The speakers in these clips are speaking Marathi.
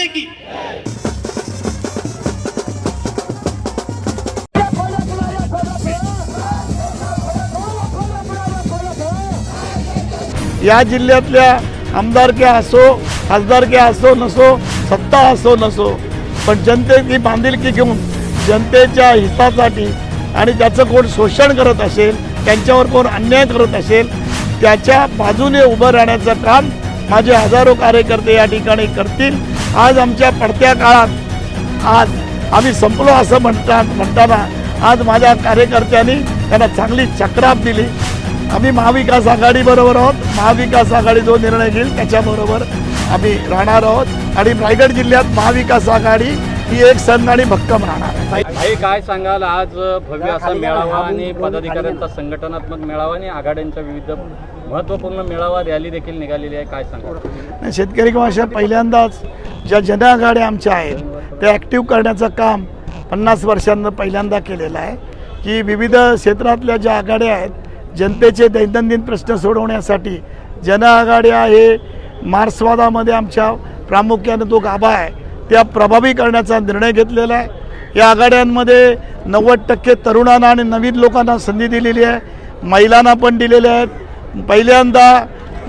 झंडे की या जिल्ह्यातल्या आमदारक्या असो खासदारक्या असो नसो सत्ता असो नसो पण जनतेची बांधिलकी घेऊन जनतेच्या हितासाठी आणि त्याचं कोण शोषण करत असेल त्यांच्यावर कोण अन्याय करत असेल त्याच्या बाजूने उभं राहण्याचं काम माझे हजारो कार्यकर्ते या ठिकाणी करतील. आज आमच्या पडत्या काळात आज आम्ही संपलो असं म्हणता म्हणताना आज माझ्या कार्यकर्त्यांनी त्यांना चांगली चक्राप दिली. आम्ही महाविकास आघाडी बरोबर आहोत. महाविकास आघाडी जो निर्णय घेईल त्याच्याबरोबर आम्ही राहणार आहोत. आणि रायगड जिल्ह्यात महाविकास आघाडी ही एक सण आणि भक्कम राहणार आहे. भाई काय सांगाल? आज भव्य असा मेळावा आणि पदाधिकाऱ्यांचा संघटनात्मक मेळावा आणि आघाड्यांच्या विविध महत्त्वपूर्ण मेळावा रॅली देखील निघालेली आहे. काय सांगाल? शेतकरी भाषा पहिल्यांदाच ज्या जनआघाड्या आमच्या आहेत त्या ॲक्टिव्ह करण्याचं काम पन्नास वर्षांनं पहिल्यांदा केलेलं आहे की विविध क्षेत्रातल्या ज्या आघाड्या आहेत जनतेचे दैनंदिन प्रश्न सोडवण्यासाठी जनआघाड्या हे मार्क्सवादामध्ये आमच्या प्रामुख्याने तो गाभा आहे त्या प्रभावी करण्याचा निर्णय घेतलेला आहे. या आघाड्यांमध्ये नव्वद टक्के तरुणांना आणि नवीन लोकांना संधी दिलेली आहे. महिलांना पण दिलेल्या आहेत. पहिल्यांदा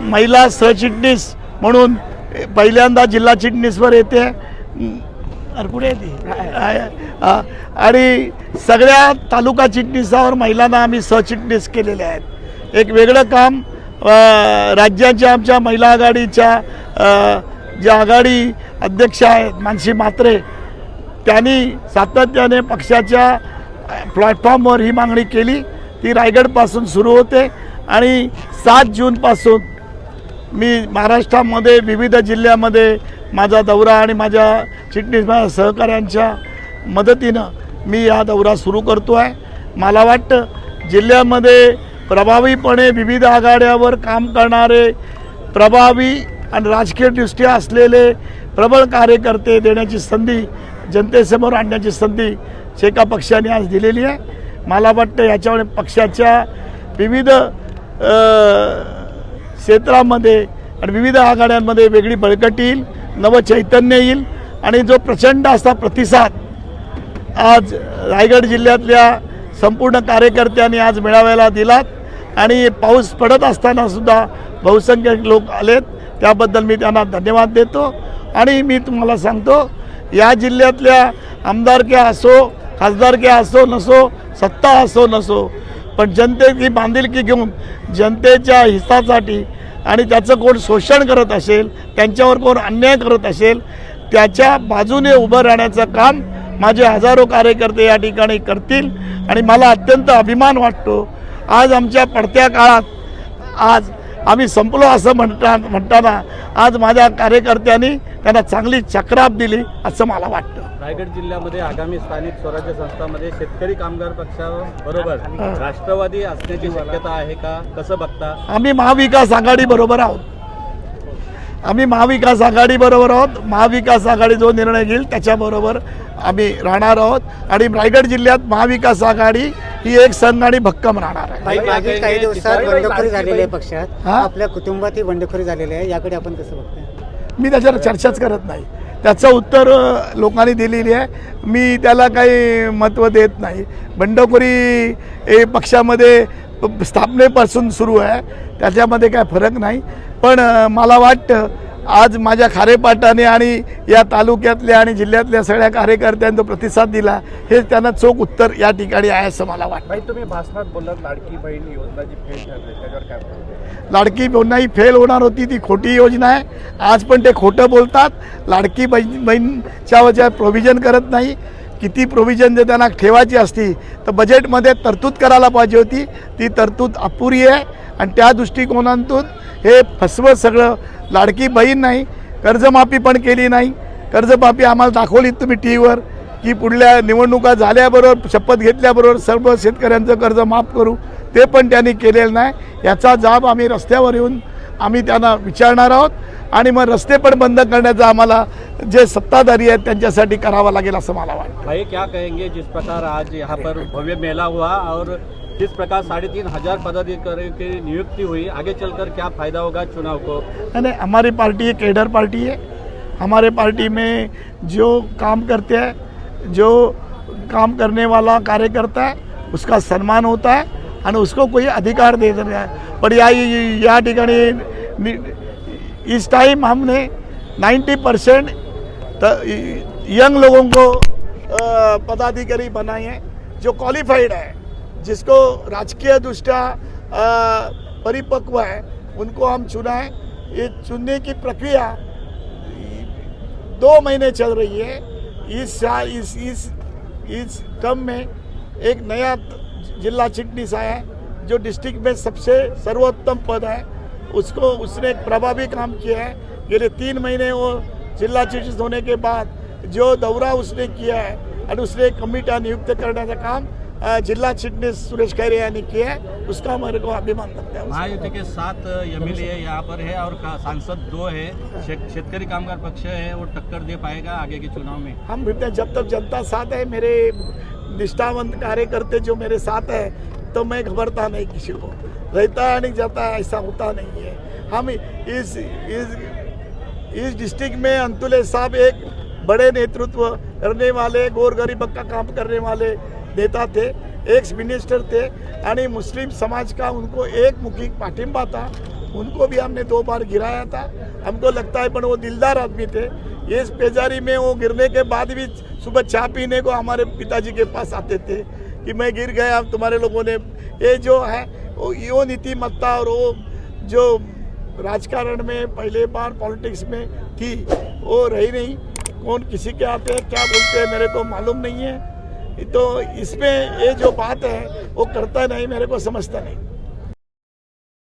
महिला सरचिटणीस म्हणून पहिल्यांदा जिल्हा चिटणीसवर येते. अरे कुठे येते. आणि सगळ्या तालुका चिटणीसावर महिलांना आम्ही सहचिटणीस केलेले आहेत. एक वेगळं काम राज्याच्या आमच्या महिला आघाडीच्या ज्या आघाडी अध्यक्ष आहेत मानसी म्हात्रे त्यांनी सातत्याने पक्षाच्या प्लॅटफॉर्मवर ही मागणी केली. ती रायगडपासून सुरू होते आणि सात जूनपासून मी महाराष्ट्रामध्ये विविध जिल्ह्यामध्ये माझा दौरा आणि माझ्या चिटणीस माझ्या सहकाऱ्यांच्या मदतीनं मी हा दौरा सुरू करतो आहे. मला वाटतं जिल्ह्यामध्ये प्रभावीपणे विविध आघाड्यावर काम करणारे प्रभावी आणि राजकीयदृष्ट्या असलेले प्रबळ कार्यकर्ते देण्याची संधी जनतेसमोर आणण्याची संधी शेका पक्षाने आज दिलेली आहे. मला वाटतं याच्यामुळे पक्षाच्या विविध क्षेत्रामध्ये आणि विविध आघाड्यांमध्ये वेगळी बळकटी येईल नवचैतन्य येईल आणि जो प्रचंड असा प्रतिसाद आज रायगड जिल्ह्यातल्या संपूर्ण कार्यकर्त्यांनी आज मेळाव्याला दिलात आणि पाऊस पडत असतानासुद्धा बहुसंख्यक लोक आलेत त्याबद्दल मी त्यांना धन्यवाद देतो. आणि मी तुम्हाला सांगतो या जिल्ह्यातल्या आमदारक्या असो खासदारक्या असो नसो सत्ता असो नसो पण जनतेची बांधिलकी घेऊन जनतेच्या हितासाठी आणि त्याचं कोण शोषण करत असेल त्यांच्यावर कोण अन्याय करत असेल त्याच्या बाजूने उभं राहण्याचं काम माझे हजारो कार्यकर्ते या ठिकाणी करतील आणि मला अत्यंत अभिमान वाटतो. आज आमच्या पडत्या काळात आज आम्ही संपलो असं म्हणता म्हणताना आज माझ्या कार्यकर्त्यांनी त्यांना चांगली चक्राप दिली असं मला वाटतं. रायगड जिल्ह्यामध्ये आगामी स्थानिक स्वराज्य संस्थांमध्ये शेतकरी कामगार पक्षाबरोबर राष्ट्रवादी असण्याची शक्यता आहे का? कसं बघता? आम्ही महाविकास आघाडी बरोबर आहोत. आम्ही महाविकास आघाडी बरोबर आहोत. महाविकास आघाडी जो निर्णय घेईल त्याच्याबरोबर आम्ही राहणार आहोत. आणि रायगड जिल्ह्यात महाविकास आघाडी ही एक सण आणि भक्कम राहणार आहे. मागील काही काही दिवसात बंडखोरी झालेली आहे पक्षात. हा? आपल्या कुटुंबातही बंडखोरी झालेली आहे. याकडे आपण कसं बघताय? मी त्याच्यावर चर्चाच करत नाही. त्याचं उत्तर लोकांनी दिलेली आहे. मी त्याला काही महत्त्व देत नाही. बंडखोरी हे पक्षामध्ये स्थापनेपासून सुरू आहे. त्याच्यामध्ये काय फरक नाही. पण मला वाटतं आज माझ्या खारेपाटाने आणि या तालुक्यातल्या आणि जिल्ह्यातल्या सगळ्या कार्यकर्त्यांनी जो प्रतिसाद दिला हे त्यांना चोख उत्तर या ठिकाणी आहे असं मला वाटतं. तुम्ही भाषणात बोललात लाडकी बहीण योजना जी फेल ठरली त्याच्यावर काय बोलता? लाडकी योजना ही फेल होणार होती ती खोटी योजना आहे. आज पण ते खोटं बोलतात. लाडकी बहीण बहीणच्या वजा प्रोव्हिजन करत नाही किती प्रोव्हिजन जर त्यांना ठेवायची असती तर बजेटमध्ये तरतूद करायला पाहिजे होती. ती तरतूद अपुरी आहे. आणि त्या दृष्टिकोनातून हे फसवं सगळं लाडकी बहीण नाही कर्जमाफी पण केली नाही. कर्जमाफी आम्हाला दाखवली तुम्ही टी व्हीवर की पुढल्या निवडणुका झाल्याबरोबर शपथ घेतल्याबरोबर सर्व शेतकऱ्यांचं कर्ज माफ करू. ते पण त्यांनी केलेलं नाही. याचा जाब आम्ही रस्त्यावर येऊन आम्ही त्यांना विचारणार आहोत. आणि मग रस्ते पण बंद करण्याचा आम्हाला जे सत्ताधारी आहेत त्यांच्यासाठी करावा लागेल असं मला वाटतं. भाई क्या कहेंगे? जिस प्रकार आज यहाँ पर भव्य मेला हुआ और जिस प्रकार साढ़े तीन हज़ार पदाधिकारियों की नियुक्ति हुई? आगे चलकर क्या फ़ायदा होगा चुनाव को? नहीं हमारी पार्टी एक केडर पार्टी है। हमारे पार्टी में जो काम करते हैं, जो काम करने वाला कार्यकर्ता है, उसका सन्मान होता है आणि उसको कोई अधिकार दे देता है। पण या या ठिकाणी इस टाइम हमने 90 परसेंट यंग लोगों को पदाधिकारी बनाए हैं, जो क्वालिफाइड है। जिसको राजकीय दृष्टया अ, परिपक्व है उनको हम चुना है ये चुनने की प्रक्रिया दो महीने चल रही है। इस साल इस इस इस क्रम में एक नया जिला चिटनीस आया है जो डिस्ट्रिक्ट में सबसे सर्वोत्तम पद है। उसको उसने प्रभावी काम किया है। गेले तीन महीने वो जिल्हा चिटनीस होने के बाद जो दौरा उसने किया है आणि उसने कमिटी नियुक्त करण्याचं काम अ, जिल्हा चिटनीस सुरेश खैरे यांनी किया है उसका मेरे को अभिमान लगता है। महायुति के सात एम एल यहाँ पर है और सांसद दो है। शे- कामगार पक्ष है वो टक्कर दे पाएगा आगे के चुनाव में। हम फिरते हैं जब तक जनता साथ है मेरे निष्ठावंत कार्यकर्ते जो मेरे साथ है तो मैं घबरता नहीं किसी को। रहता है नहीं जाता ऐसा होता नहीं है। हम इस इस इस डिस्ट्रिक्ट में अंतुले साहब एक बड़े नेतृत्व करने वाले गोर गरीब का काम करने वाले नेता थे एक्स मिनिस्टर थे, आणि मुस्लिम समाज का उनको एक मुखी पाठिंबा था, उनको भी हमने दो बार गिराया था। हमको लगता है पर वो दिलदार आदमी थे। इस पेजारी में वो गिरने के बाद भी सुबह चाय पीने को हमारे पिताजी के पास आते थे कि मैं गिर गया तुम्हारे लोगों ने ये जो है, वो यो नीति नीतिमत्ता और वो जो राजकारण में पहले बार पॉलिटिक्स में थी, वो रही नहीं। कौन किसी के आते हैं, क्या बोलते हैं, मेरे को मालूम नहीं है। तो इसमें ये जो बात है वो करता नहीं मेरे को समझता नहीं।